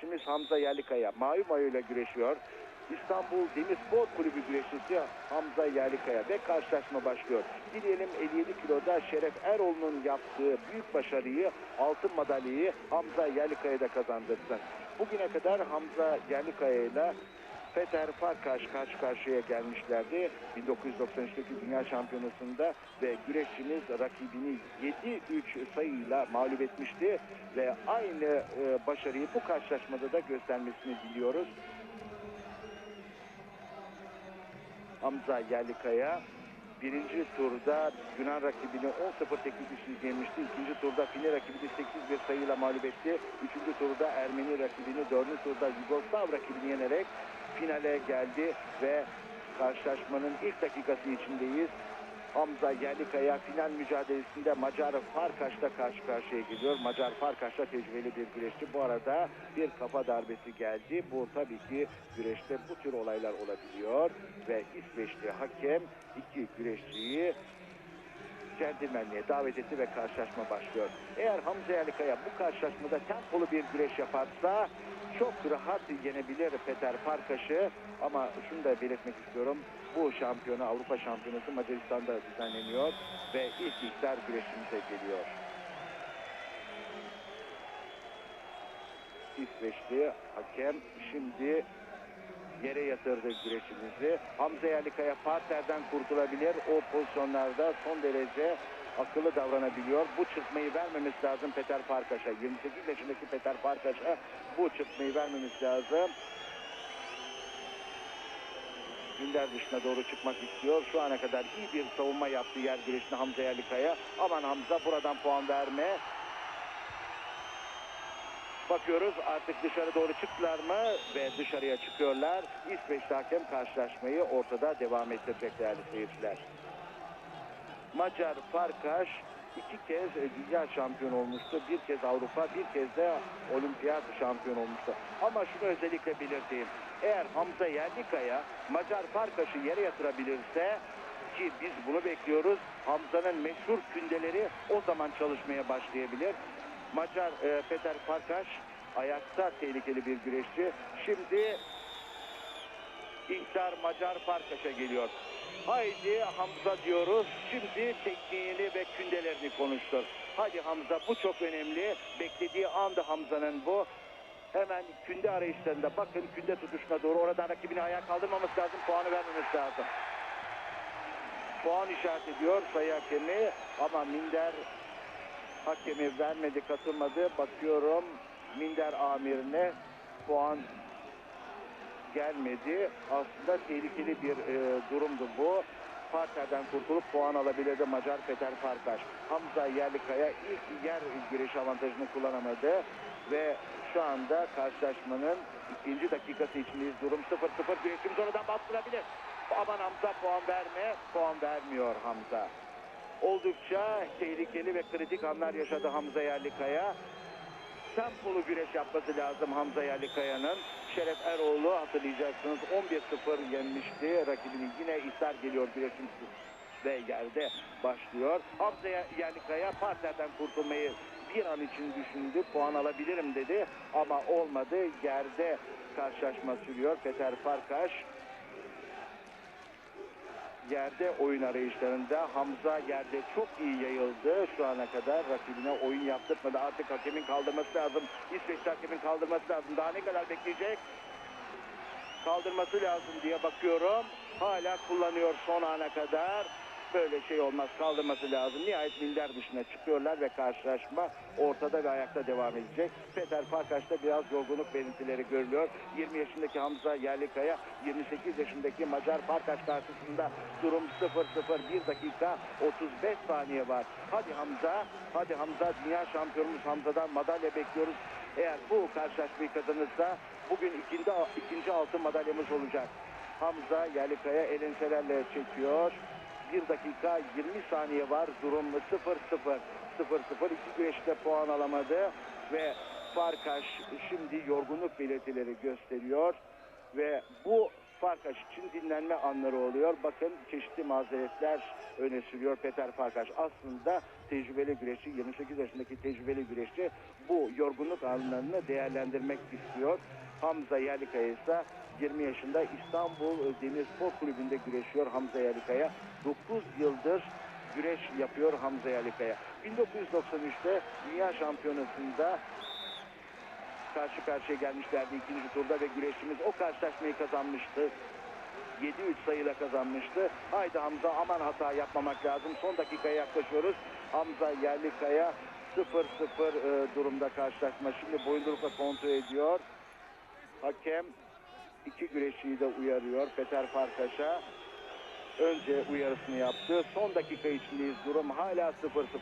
güreşçimiz Hamza Yerlikaya. Mavi mayoyla güreşiyor. İstanbul Demirspor Kulübü güreşçisi Hamza Yerlikaya ve karşılaşma başlıyor. Dileyelim 57 kiloda Şeref Eroğlu'nun yaptığı büyük başarıyı altın madalyayı Hamza Yerlikaya'da kazandırsın. Bugüne kadar Hamza Yerlikaya ile Peter Farkaş karşı karşıya gelmişlerdi 1993'teki Dünya Şampiyonası'nda ve güreşçimiz rakibini 7-3 sayıyla mağlup etmişti ve aynı e, başarıyı bu karşılaşmada da göstermesini diliyoruz. Hamza Yerlikaya birinci turda Yunan rakibini 10-0 teknik üstünlük yenmişti. İkinci turda Fili rakibini 8-1 sayıyla mağlup etti. Üçüncü turda Ermeni rakibini, dördüncü turda Yugoslav rakibini yenerek finale geldi ve karşılaşmanın ilk dakikası içindeyiz. Hamza Yerlikaya final mücadelesinde Macar Farkaş'la karşı karşıya geliyor. Macar Farkaş'la tecrübeli bir güreşçi. Bu arada bir kafa darbesi geldi. Bu tabii ki güreşte bu tür olaylar olabiliyor. Ve İsveçli hakem iki güreşçiyi centilmenliğe davet etti ve karşılaşma başlıyor. Eğer Hamza Yerlikaya bu karşılaşmada tempolu bir güreş yaparsa çok rahat yenebilir Peter Farkaş'ı ama şunu da belirtmek istiyorum. Bu şampiyonu Avrupa şampiyonası Macaristan'da düzenleniyor ve ilk ilkler güreşimize geliyor. İsveçli hakem şimdi yere yatırdı güreşimizi. Hamza Yerlikaya partnerden kurtulabilir. O pozisyonlarda son derece akıllı davranabiliyor. Bu çıkmayı vermemiz lazım Peter Farkaş'a. 28 yaşındaki Peter Farkaş'a bu çıkmayı vermemiz lazım. Günder dışına doğru çıkmak istiyor. Şu ana kadar iyi bir savunma yaptı yer güreşinde Hamza Yerlikaya. Aman Hamza buradan puan verme. Bakıyoruz artık dışarı doğru çıktılar mı ve dışarıya çıkıyorlar. İsveçli hakem karşılaşmayı ortada devam ettirecek değerli seyirciler. Macar Farkaş iki kez dünya şampiyonu olmuştu. Bir kez Avrupa, bir kez de olimpiyat şampiyon olmuştu. Ama şunu özellikle belirteyim. Eğer Hamza Yerlikaya Macar Farkaş'ı yere yatırabilirse ki biz bunu bekliyoruz. Hamza'nın meşhur kündeleri o zaman çalışmaya başlayabilir. Macar e, Peter Farkaş ayakta tehlikeli bir güreşçi. Şimdi İhtar Macar Farkaş'a geliyor. Haydi Hamza diyoruz. Şimdi tekniğini ve kündelerini konuştur. Hadi Hamza bu çok önemli. Beklediği anda Hamza'nın bu. Hemen künde arayışlarında bakın künde tutuşuna doğru oradan rakibini ayağa kaldırmaması lazım. Puanı vermemesi lazım. Puan işaret ediyor sayı hakemi ama Minder hakemi vermedi katılmadı. Bakıyorum Minder amirine puan gelmedi. Aslında tehlikeli bir e, durumdu bu. Parter'den kurtulup puan alabilirdi Macar Peter Farkaş. Hamza Yerlikaya ilk yer güreş avantajını kullanamadı ve şu anda karşılaşmanın ikinci dakikası içindeyiz. Durum 0-0 güreşimiz oradan bastırabilir. Aman Hamza puan verme. Puan vermiyor Hamza. Oldukça tehlikeli ve kritik anlar yaşadı Hamza Yerlikaya tempolu güreş yapması lazım Hamza Yerlikaya'nın. Şeref Eroğlu hatırlayacaksınız 11-0 yenmişti. Rakibini yine İhtar geliyor güreşin ve yerde başlıyor. Hamza Yerlikaya parterden kurtulmayı bir an için düşündü. Puan alabilirim dedi ama olmadı. Yerde karşılaşma sürüyor. Peter Farkaş yerde oyun arayışlarında Hamza yerde çok iyi yayıldı. Şu ana kadar rakibine oyun yaptırmadı. Artık hakemin kaldırması lazım. İsveç hakemin kaldırması lazım. Daha ne kadar bekleyecek? Kaldırması lazım diye bakıyorum. Hala kullanıyor son ana kadar. Böyle şey olmaz. Kaldırması lazım. Nihayet minder dışına çıkıyorlar ve karşılaşma ortada ve ayakta devam edecek. Peter Farkaş'ta biraz yorgunluk belirtileri görülüyor. 20 yaşındaki Hamza Yerlikaya, 28 yaşındaki Macar Farkaş karşısında durum 0-0 1 dakika 35 saniye var. Hadi Hamza, hadi Hamza dünya şampiyonumuz Hamza'dan madalya bekliyoruz. Eğer bu karşılaşmayı kazanırsa bugün ikinci, ikinci altın madalyamız olacak. Hamza Yerlikaya elenselerle çekiyor. 1 dakika 20 saniye var. Durum 0-0. 0-0. İki güreşte puan alamadı. Ve Farkaş şimdi yorgunluk belirtileri gösteriyor. Ve bu Farkaş için dinlenme anları oluyor. Bakın çeşitli mazeretler öne sürüyor Peter Farkaş. Aslında tecrübeli güreşçi, 28 yaşındaki tecrübeli güreşçi bu yorgunluk anlarını değerlendirmek istiyor. Hamza Yerlikaya ise 20 yaşında İstanbul Demirspor Kulübü'nde güreşiyor Hamza Yerlikaya. 9 yıldır güreş yapıyor Hamza Yerlikaya. 1993'te Dünya Şampiyonası'nda karşı karşıya gelmişlerdi ikinci turda ve güreşçimiz o karşılaşmayı kazanmıştı. 7-3 sayıyla kazanmıştı. Haydi Hamza aman hata yapmamak lazım. Son dakikaya yaklaşıyoruz. Hamza Yerlikaya 0-0 e, durumda karşılaşma. Şimdi boyundurukla kontrol ediyor. Hakem iki güreşçiyi de uyarıyor. Peter Farkaş'a önce uyarısını yaptı. Son dakika içindeyiz. Durum hala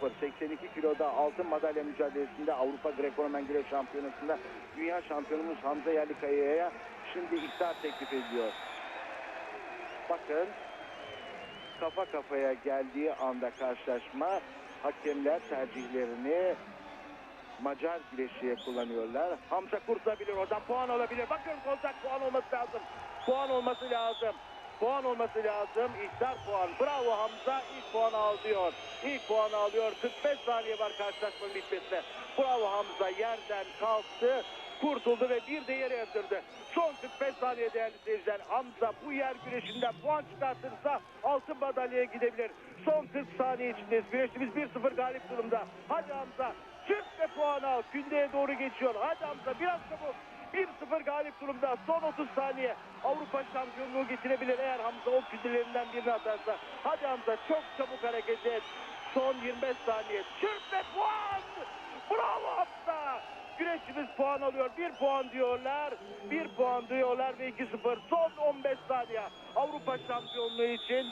0-0. 82 kiloda altın madalya mücadelesinde Avrupa Greco-Romen Güreş Şampiyonası'nda dünya şampiyonumuz Hamza Yerlikaya'ya şimdi iftar teklif ediyor. Bakın kafa kafaya geldiği anda karşılaşma hakemler tercihlerini Macar güreşiye kullanıyorlar. Hamza kurtulabilir oradan puan olabilir. Bakın kontak puan olması lazım. Puan olması lazım. Puan olması lazım. İhtar puan. Bravo Hamza. İlk puan al diyor. İlk puan alıyor. 45 saniye var karşılaşmanın bitmesine. Bravo Hamza. Yerden kalktı. Kurtuldu ve bir de yere yatırdı. Son 45 saniye değerli seyirciler. Hamza bu yer güreşinden puan çıkartırsa altın madalyaya gidebilir. Son 40 saniye içindeyiz. Güreşimiz 1-0 galip durumda. Hadi Hamza. Çık ve puan al. Kündeye doğru geçiyor. Hadi Hamza biraz çabuk. 1-0 galip durumda. Son 30 saniye. Avrupa şampiyonluğu getirebilir eğer Hamza o kündilerinden birini atarsa. Hadi Hamza çok çabuk hareket et. Son 25 saniye. Çık ve puan. Bravo Hamza. Güreşçimiz puan alıyor. Bir puan diyorlar. Bir puan diyorlar ve 2-0. Son 15 saniye. Avrupa şampiyonluğu için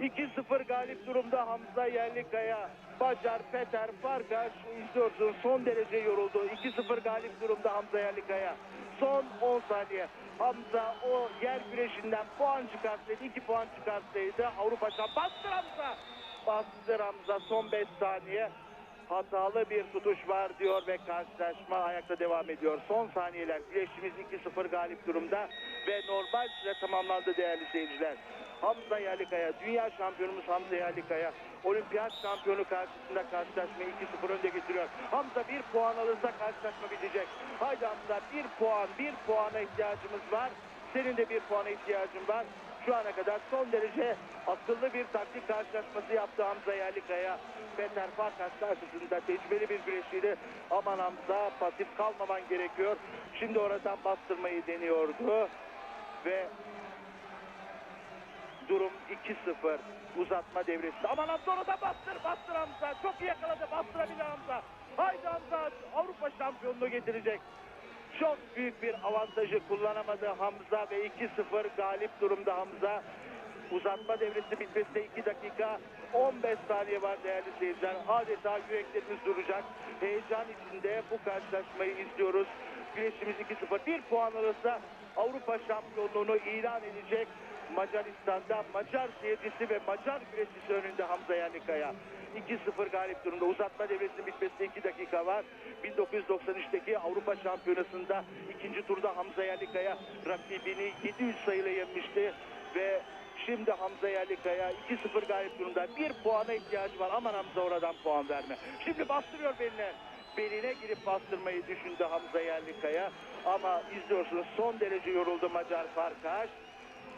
2-0 galip durumda Hamza Yerlikaya. Bacar, Peter, Farkaş izliyorsun son derece yoruldu. 2-0 galip durumda Hamza Yerlikaya. Son 10 saniye. Hamza o yer güreşinden puan çıkartsaydı, 2 puan çıkartsaydı Avrupa şampiyonu. Bastır Hamza! Bastır Hamza son 5 saniye. Hatalı bir tutuş var diyor ve karşılaşma ayakta devam ediyor. Son saniyeler güreşimiz 2-0 galip durumda ve normal süre tamamlandı değerli seyirciler. Hamza Yerlikaya, dünya şampiyonumuz Hamza Yerlikaya, olimpiyat şampiyonu karşısında karşılaşmayı 2-0 önde getiriyor. Hamza bir puan alırsa karşılaşma bitecek. Haydi Hamza bir puan, bir puana ihtiyacımız var. Senin de bir puana ihtiyacın var. Şu ana kadar son derece akıllı bir taktik karşılaşması yaptı Hamza Yerlikaya. Peter Farkas karşısında tecrübeli bir güreşçiydi. Aman Hamza pasif kalmaman gerekiyor. Şimdi oradan bastırmayı deniyordu. Ve durum 2-0 uzatma devresi. Aman Hamza oradan bastır, bastır Hamza. Çok iyi yakaladı, bastırabilir Hamza. Haydi Hamza Avrupa şampiyonluğu getirecek. Çok büyük bir avantajı kullanamadı Hamza ve 2-0 galip durumda Hamza. Uzatma devresi bitmesine 2 dakika 15 saniye var değerli seyirciler. Adeta yüreklerimiz duracak. Heyecan içinde bu karşılaşmayı izliyoruz. Güreşimiz 2-0. Bir puan alırsa Avrupa şampiyonluğunu ilan edecek. Macaristan'da Macar seyircisi ve Macar güreşçisi önünde Hamza Yerlikaya. 2-0 galip durumda. Uzatma devresinin bitmesine 2 dakika var. 1993'teki Avrupa Şampiyonası'nda ikinci turda Hamza Yerlikaya rakibini 700 sayıyla yenmişti ve Şimdi Hamza Yerlikaya 2-0 galip durumda. Bir puana ihtiyacı var. Aman Hamza oradan puan verme. Şimdi bastırıyor beline. Beline girip bastırmayı düşündü Hamza Yerlikaya. Ama izliyorsunuz son derece yoruldu Macar Farkaş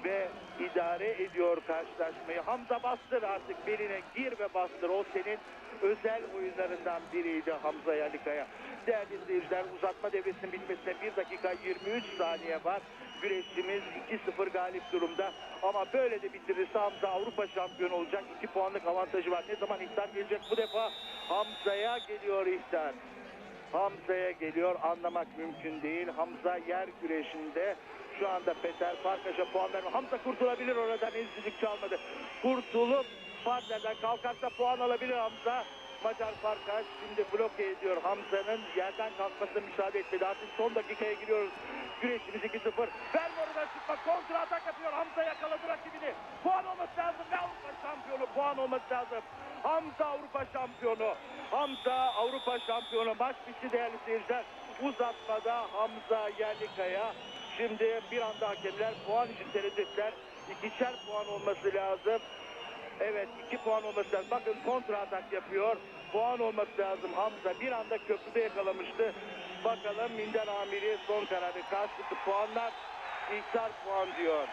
ve idare ediyor karşılaşmayı. Hamza bastır artık beline gir ve bastır. O senin özel oyunlarından biriydi Hamza Yerlikaya. Değerli izleyiciler uzatma devresinin bitmesine 1 dakika 23 saniye var. Güreşçimiz 2-0 galip durumda. Ama böyle de bitirirse Hamza Avrupa şampiyonu olacak. 2 puanlık avantajı var. Ne zaman ihtar gelecek bu defa? Hamza'ya geliyor ihtar. Hamza'ya geliyor anlamak mümkün değil. Hamza yer güreşinde şu anda Peter Farkaş'a puan vermiyor. Hamza kurtulabilir oradan ezicilik çalmadı. Kurtulup partnerden kalkarsa puan alabilir Hamza. Macar Farkaş şimdi bloke ediyor Hamza'nın yerden kalkmasına müsaade etmedi. Artık son dakikaya giriyoruz. Güreşimiz 2-0. Verme oradan çıkma. Kontra atak yapıyor. Hamza yakaladı rakibini. Puan olması lazım. Ve Avrupa şampiyonu puan olması lazım. Hamza Avrupa şampiyonu. Hamza Avrupa şampiyonu. Maç bitti değerli seyirciler. Uzatmada Hamza Yerlikaya Şimdi bir anda hakemler puan için tereddütler. İkişer puan olması lazım. Evet iki puan olması lazım. Bakın kontra atak yapıyor. Puan olması lazım Hamza. Bir anda köprüde yakalamıştı. Bakalım Minder Amiri son kararı. Karşılıklı puanlar ihtar puan diyor.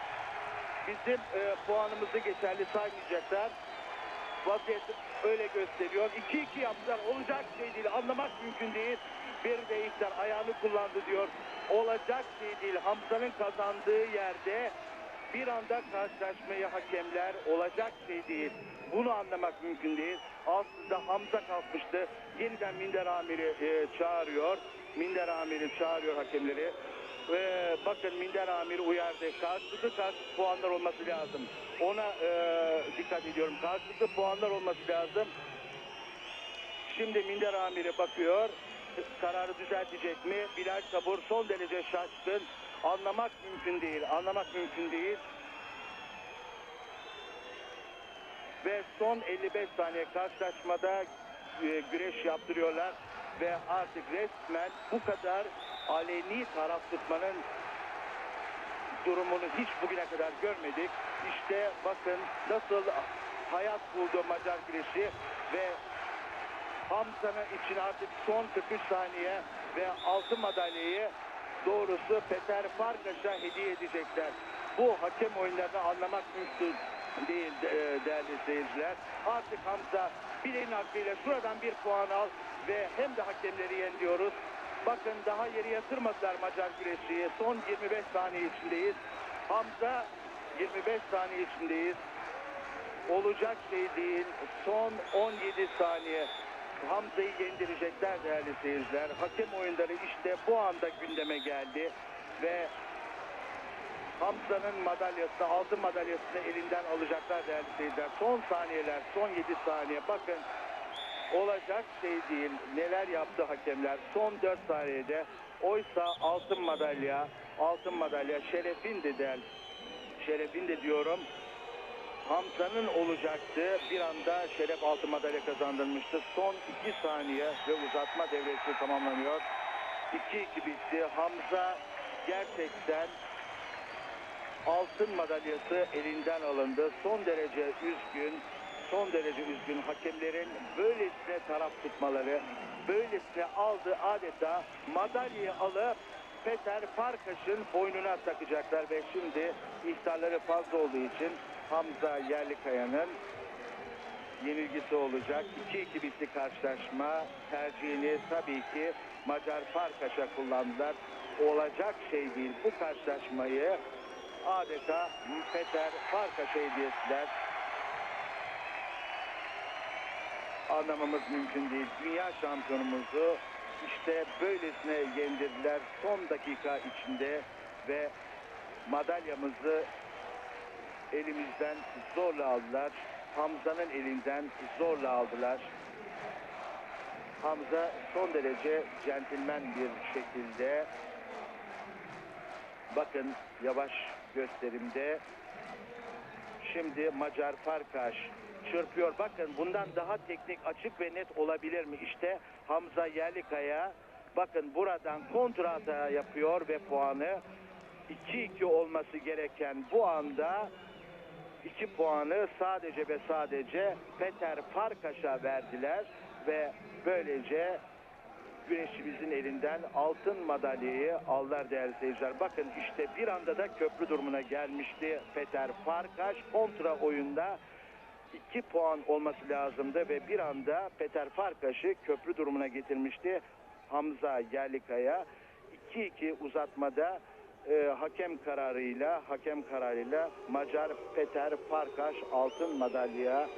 Bizim e, puanımızı geçerli saymayacaklar. Vaziyet öyle gösteriyor. 2-2 yaptılar. Olacak şey değil. Anlamak mümkün değil. Bir de ayağını kullandı diyor. Olacak şey değil. Hamza'nın kazandığı yerde bir anda karşılaşmayı hakemler olacak şey değil. Bunu anlamak mümkün değil. Aslında Hamza kalkmıştı. Yeniden Minder Amiri e, çağırıyor. Minder Amiri çağırıyor hakemleri. Ve bakın Minder Amiri uyardı. Karşılıklı karşılıklı puanlar olması lazım. Ona e, dikkat ediyorum. Karşılıklı puanlar olması lazım. Şimdi Minder Amiri bakıyor. Kararı düzeltecek mi? Bilal Sabur son derece şaşkın. Anlamak mümkün değil. Anlamak mümkün değil. Ve son 55 saniye karşılaşmada e, güreş yaptırıyorlar. Ve artık resmen bu kadar aleni taraf tutmanın durumunu hiç bugüne kadar görmedik. İşte bakın nasıl hayat buldu Macar güreşi ve Hamza'nın için artık son 43 saniye ve altın madalyayı doğrusu Peter Farkaş'a hediye edecekler. Bu hakem oyunlarını anlamak mümkün değil de- değerli seyirciler. Artık Hamza bileğin hakkıyla şuradan bir puan al ve hem de hakemleri yen diyoruz. Bakın daha yeri yatırmadılar Macar güreşçiyi. Son 25 saniye içindeyiz. Hamza 25 saniye içindeyiz. Olacak şey değil. Son 17 saniye. Hamza'yı yendirecekler değerli seyirciler. Hakem oyunları işte bu anda gündeme geldi. Ve Hamza'nın madalyasını, altın madalyasını elinden alacaklar değerli seyirciler. Son saniyeler, son 7 saniye. Bakın olacak şey değil. Neler yaptı hakemler son 4 saniyede. Oysa altın madalya, altın madalya şerefin de değerli. Şerefin de diyorum. Hamza'nın olacaktı. Bir anda şeref altın madalya kazandırmıştı. Son 2 saniye ve uzatma devresi tamamlanıyor. 2-2 bitti. Hamza gerçekten altın madalyası elinden alındı. Son derece üzgün, son derece üzgün hakemlerin böylesine taraf tutmaları, böylesine aldı adeta madalyayı alıp Peter Farkaş'ın boynuna takacaklar ve şimdi ihtarları fazla olduğu için Hamza Yerlikaya'nın yenilgisi olacak. 2-2 bitti karşılaşma. Tercihini tabii ki Macar Farkaş'a kullandılar. Olacak şey değil. Bu karşılaşmayı adeta Peter Farkaş'a hediye ettiler. Anlamamız mümkün değil. Dünya şampiyonumuzu işte böylesine yendirdiler son dakika içinde ve madalyamızı elimizden zorla aldılar. Hamza'nın elinden zorla aldılar. Hamza son derece centilmen bir şekilde bakın yavaş gösterimde şimdi Macar Farkaş çırpıyor. Bakın bundan daha teknik açık ve net olabilir mi? İşte Hamza Yerlikaya bakın buradan kontra hata yapıyor ve puanı 2-2 olması gereken bu anda 2 puanı sadece ve sadece Peter Farkaş'a verdiler ve böylece güreşçimizin elinden altın madalyayı aldılar değerli seyirciler. Bakın işte bir anda da köprü durumuna gelmişti Peter Farkaş kontra oyunda 2 puan olması lazımdı ve bir anda Peter Farkaş'ı köprü durumuna getirmişti Hamza Yerlikaya. 2-2 uzatmada e, hakem kararıyla hakem kararıyla Macar Peter Farkaş altın madalyanın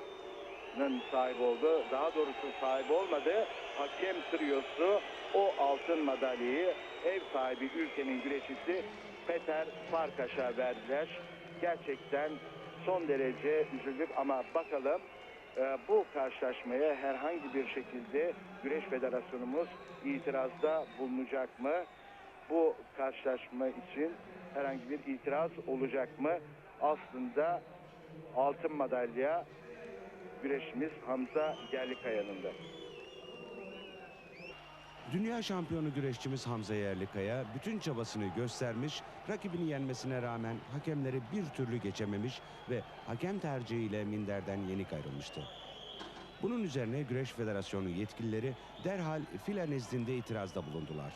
sahibi oldu. Daha doğrusu sahibi olmadı. Hakem triyosu o altın madalyayı ev sahibi ülkenin güreşçisi Peter Farkaş'a verdiler. Gerçekten son derece üzüldük ama bakalım e, bu karşılaşmaya herhangi bir şekilde Güreş Federasyonumuz itirazda bulunacak mı? Bu karşılaşma için herhangi bir itiraz olacak mı? Aslında altın madalya güreşimiz Hamza Gerlikaya'nın da. Dünya şampiyonu güreşçimiz Hamza Yerlikaya bütün çabasını göstermiş, rakibini yenmesine rağmen hakemleri bir türlü geçememiş ve hakem tercihiyle minderden yenik ayrılmıştı. Bunun üzerine Güreş Federasyonu yetkilileri derhal fila nezdinde itirazda bulundular.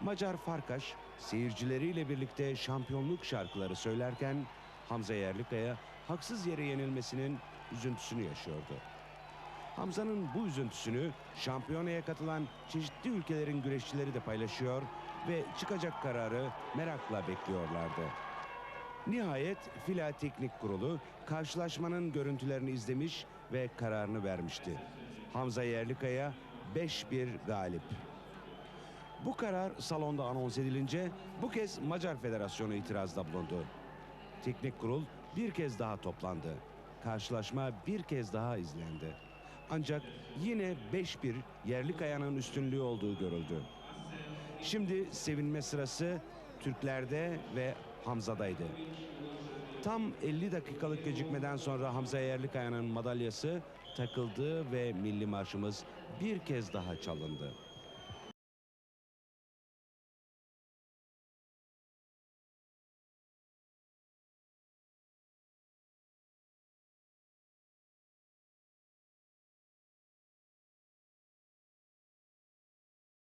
Macar Farkaş seyircileriyle birlikte şampiyonluk şarkıları söylerken Hamza Yerlikaya haksız yere yenilmesinin üzüntüsünü yaşıyordu. Hamza'nın bu üzüntüsünü şampiyonaya katılan çeşitli ülkelerin güreşçileri de paylaşıyor ve çıkacak kararı merakla bekliyorlardı. Nihayet Fila Teknik Kurulu karşılaşmanın görüntülerini izlemiş ve kararını vermişti. Hamza Yerlikaya 5-1 galip. Bu karar salonda anons edilince bu kez Macar Federasyonu itirazda bulundu. Teknik kurul bir kez daha toplandı. Karşılaşma bir kez daha izlendi. Ancak yine 5-1 yerli kayanın üstünlüğü olduğu görüldü. Şimdi sevinme sırası Türklerde ve Hamza'daydı. Tam 50 dakikalık gecikmeden sonra Hamza Yerlikaya'nın madalyası takıldı ve milli marşımız bir kez daha çalındı.